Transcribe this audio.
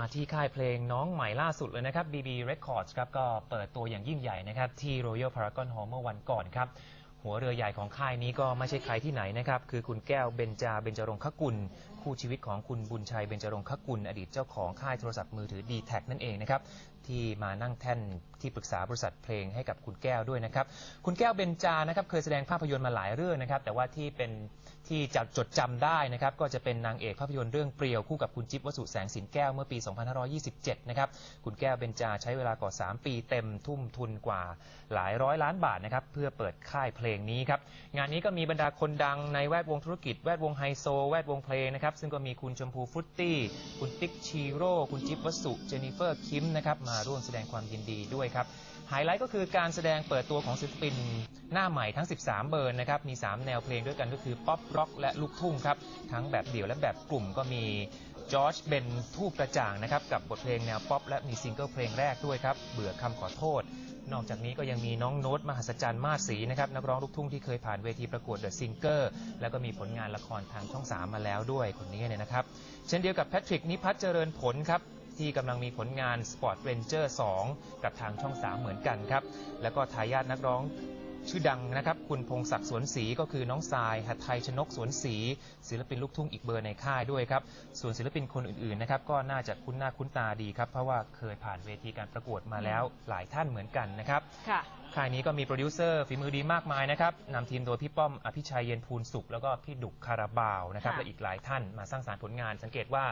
มาที่ค่ายเพลงน้องใหม่ล่าสุดเลยนะครับ BB Records ครับก็เปิดตัวอย่างยิ่งใหญ่นะครับที่ Royal Paragon Hall เมื่อวันก่อนครับ หัวเรือใหญ่ของค่ายนี้ก็ไม่ใช่ใครที่ไหนนะครับ คือคุณแก้วเบญจาเบญจรงคกุล คู่ชีวิตของคุณบุญชัยเบญจรงคกุล อดีตเจ้าของค่ายโทรศัพท์มือถือ d t แทนั่นเองนะครับที่มานั่งแท่นที่ปรึกษาบริษัทเพลงให้กับคุณแก้วด้วยนะครับ คุณแก้วเบญจานะครับเคยแสดงภาพยนตร์มาหลายเรื่องนะครับ แต่ว่าที่เป็นที่จะจดจำได้นะครับ ก็จะเป็นนางเอกภาพยนตร์เรื่องเปรียวคู่กับคุณจิ๊บวสุแสงสินแก้วเมื่อปี 2527 นะครับ คุณแก้วเบญจาใช้เวลากว่า 3 ปีเต็มทุ่มทุนกว่าหลายร้อยล้านบาทนะครับเพื่อเปิดค่ายเพลงนี้ครับ งานนี้ก็มีบรรดาคนดังในแวดวงธุรกิจ แวดวงไฮโซ แวดวงเพลงนะครับ ซึ่งก็มีคุณชมพูฟรุตตี้ คุณติ๊กชีโร่ คุณจิ๊บวสุ เจนิเฟอร์คิมนะครับ มาร่วมแสดงความยินดีด้วยครับ ไฮไลท์ก็คือการแสดงเปิดตัวของศิลปินหน้าใหม่ทั้ง 13 เบอร์นะครับ มี 3 แนวเพลงด้วยกันก็คือป๊อปร็อกและลูกทุ่งครับ ทั้งแบบเดี่ยวและแบบกลุ่มก็มีจอร์จเบนทูบกระจ่างนะครับ กับบทเพลงแนวป๊อปและมีซิงเกิลเพลงแรกด้วยครับ เบื่อคำขอโทษ นอกจากนี้ก็ยังมีน้องโน้ตมหัศจรรย์มาศรีนะครับ นักร้องลูกทุ่งที่เคยผ่านเวทีประกวดเดอะซิงเกอร์แล้วก็มีผลงานละครทางช่อง 3 มาแล้วด้วยคนนี้เนี่ยนะครับ เช่นเดียวกับแพทริกนิพัฒน์เจริญผลครับ ที่กำลังมีผลงาน Sport Ranger 2 กับทางช่อง 3 เหมือนกันครับ แล้วก็ทายาทนักร้องชื่อดังนะครับ คุณพงศักดิ์สวนศรีก็คือน้องทรายหัดไทยชนกสวนศรีศิลปินลูกทุ่งอีกเบอร์ในค่ายด้วยครับ ส่วนศิลปินคนอื่นๆนะครับก็น่าจะคุ้นหน้าคุ้นตาดีครับ เพราะว่าเคยผ่านเวทีการประกวดมาแล้วหลายท่านเหมือนกันนะครับค่ะค่ายนี้ก็มีโปรดิวเซอร์ฝีมือดีมากมายนะครับนำทีมโดยพี่ป้อมอภิชัยเย็นภูลสุข แล้วก็พี่ดุกคาราบาวนะครับค่ะและอีกหลายท่านมาสร้างสารรค์ผลงานสังเกตว่า